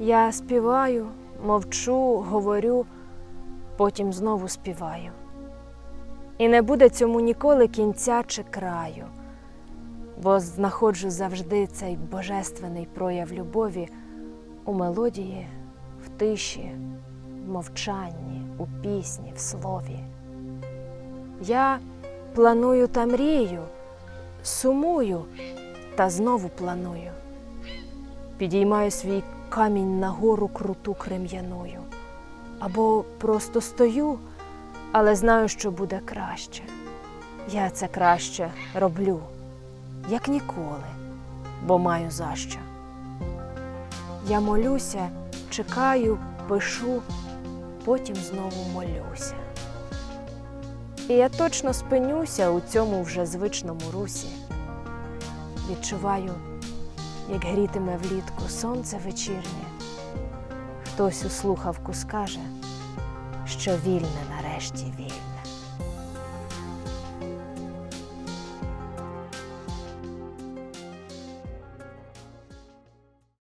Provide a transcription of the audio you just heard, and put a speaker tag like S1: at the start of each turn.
S1: Я співаю, мовчу, говорю, потім знову співаю. І не буде цьому ніколи кінця чи краю, бо знаходжу завжди цей божественний прояв любові у мелодії, в тиші, в мовчанні, у пісні, в слові. Я планую та мрію, сумую та знову планую. Підіймаю свій камінь на гору круту крем'яною. Або просто стою, але знаю, що буде краще. Я це краще роблю, як ніколи, бо маю за що. Я молюся, чекаю, пишу, потім знову молюся. І я точно спинюся у цьому вже звичному русі. Відчуваю, як грітиме влітку сонце вечірнє. Хтось у слухавку скаже, що вільне нарешті вільне.